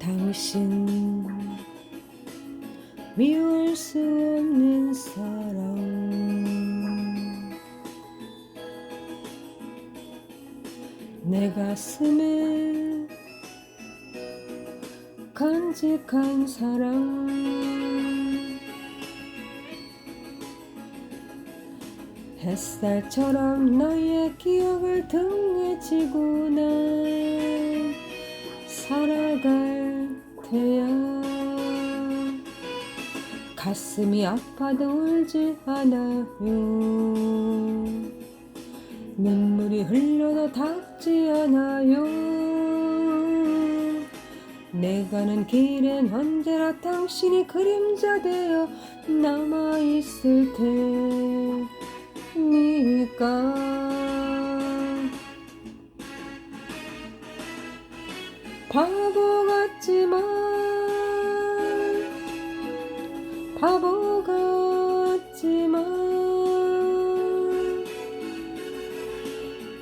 당신. 미울 수 없는 사랑 내 가슴에 간직한 사랑 햇살처럼 너의 기억을 등에 지고 난 살아갈 테야 가슴이 아파도 울지 않아요. 눈물이 흘러도 닿지 않아요. 내 가 는 길엔 언제나 당신이 그림자 되어 남아있을 테니까 바보 같지만 바보 같지만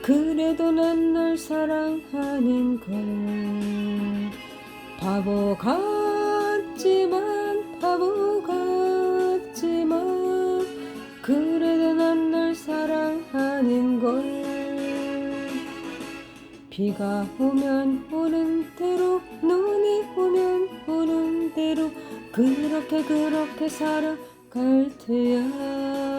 그래도 난 널 사랑하는 걸 바보 같지만 바보 비가 오면 오는 대로 눈이 오면 오는 대로 그렇게 그렇게 살아갈 테야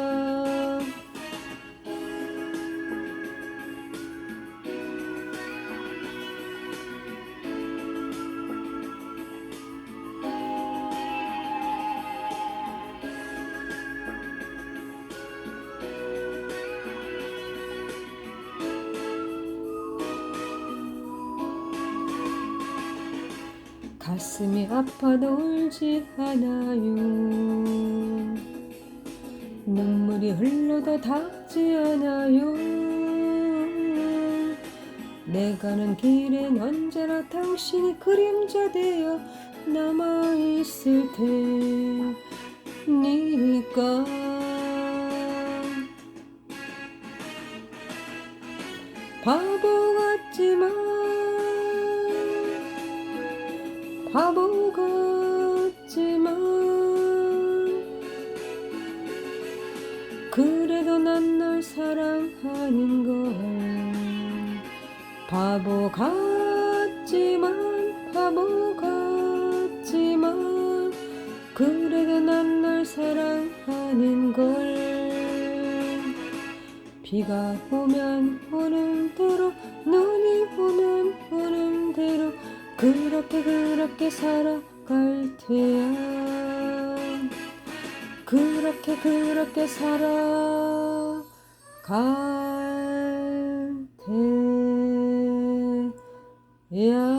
가슴이 아파도 울지 않아요. 눈물이 흘러도 닿지 않아요. 내 가 는 길엔 언제나 당신이 그림자 되어 남아있을 테니까 바보 같지만 바보 같지만 그래도 난 널 사랑하는 걸 바보 같지만 바보 같지만 그래도 난 널 사랑하는 걸. 비가 오면 오는 대로 눈이 오면 오는 대로 그렇게 그렇게 살아갈 테야. 그렇게 그렇게 살아갈 테야.